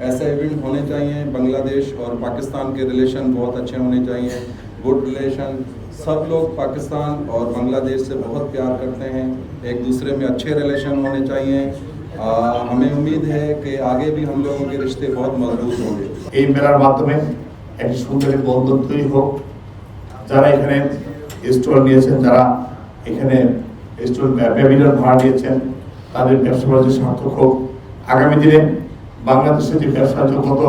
ऐसे इवेंट होने चाहिए बांग्लादेश और पाकिस्तान के रिलेशन बहुत अच्छे होने चाहिए गुड रिलेशन सब लोग पाकिस्तान और बांग्लादेश से बहुत प्यार करते हैं एक दूसरे में अच्छे रिलेशन होने चाहिए आ, हमें उम्मीद है कि आगे भी हम लोगों के रिश्ते बहुत मजबूत होंगे এই মেলার মাধ্যমে একটি সুন্দর বন্ধন তৈরি হোক যারা এখানে স্টল নিয়েছেন যারা এখানে স্টল প্যাভিলিয়ন ভাড়া নিয়েছেন তাদের ব্যবসা বাণিজ্য সার্থক হোক আগামী দিনে বাংলাদেশের যে ব্যবসা বাণিজ্য গত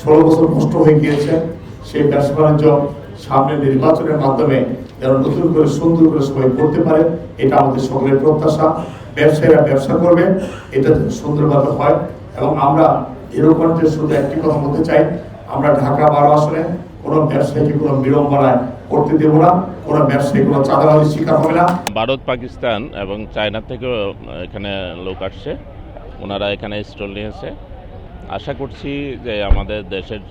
ষোলো বছর নষ্ট হয়ে গিয়েছে, সেই ব্যবসা বাণিজ্য সামনে নির্বাচনের মাধ্যমে যেন নতুন করে সুন্দর করে সবাই করতে পারে, এটা আমাদের সকলের প্রত্যাশা। ব্যবসায়ীরা ব্যবসা করবে, এটা সুন্দরভাবে হয়। এবং আমরা এরকম যে শুধু একটি কথা বলতে চাই, আমরা ঢাকা বারো আসনে কোনো ব্যবসায়ীকে কোনো বিড়ম্বনায় করতে দেব না, কোনো ব্যবসায়ী কোনো চাঁদাবাজির শিকার হবে না। ভারত, পাকিস্তান এবং চায়না থেকেও এখানে লোক আসছে, ওনারা এখানে স্টল নিয়েছে। আশা করছি যে আমাদের দেশের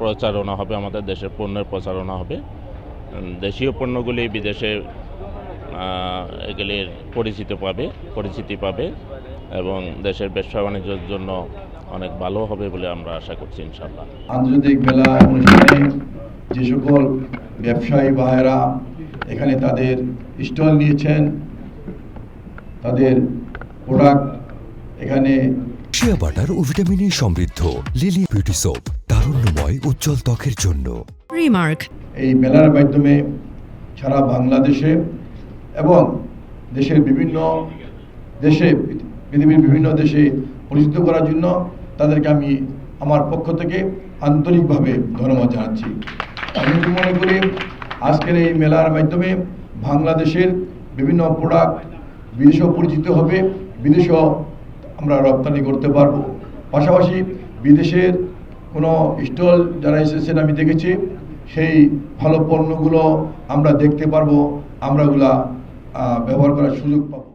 প্রচারণা হবে, আমাদের দেশের পণ্যের প্রচারণা হবে। দেশীয় পণ্যগুলি বিদেশে এগুলির পরিচিতি পাবে পরিচিতি পাবে এবং দেশের ব্যবসা বাণিজ্যের জন্য অনেক ভালো হবে বলে আমরা আশা করছি ইনশাল্লাহ আন্তর্জাতিক মেলা অনুষ্ঠানে যে সকল ব্যবসায়ী ভাইয়েরা এখানে তাদের স্টল নিয়েছেন, তাদের প্রোডাক্ট এখানে শিয়া বাটার ও ভিটামিনে সমৃদ্ধ। লিলি বিউটি সোপ তারুণ্যময় উজ্জ্বল ত্বকের জন্য। Remark. এই মেলার মাধ্যমে সারা বাংলাদেশে এবং দেশের বিভিন্ন দেশে পৃথিবীর বিভিন্ন দেশে পরিচিত করার জন্য তাদেরকে আমি আমার পক্ষ থেকে আন্তরিকভাবে ধন্যবাদ জানাচ্ছি। আমি তো মনে করি আজকের এই মেলার মাধ্যমে বাংলাদেশের বিভিন্ন প্রোডাক্ট বিদেশেও পরিচিত হবে বিদেশেও আমরা রপ্তানি করতে পারব। পাশাপাশি বিদেশের কোনো স্টল যারা এসেছেন, আমি দেখেছি, সেই ভালো পণ্যগুলো আমরা দেখতে পারব। আমরা ওগুলা ব্যবহার করার সুযোগ পাবো।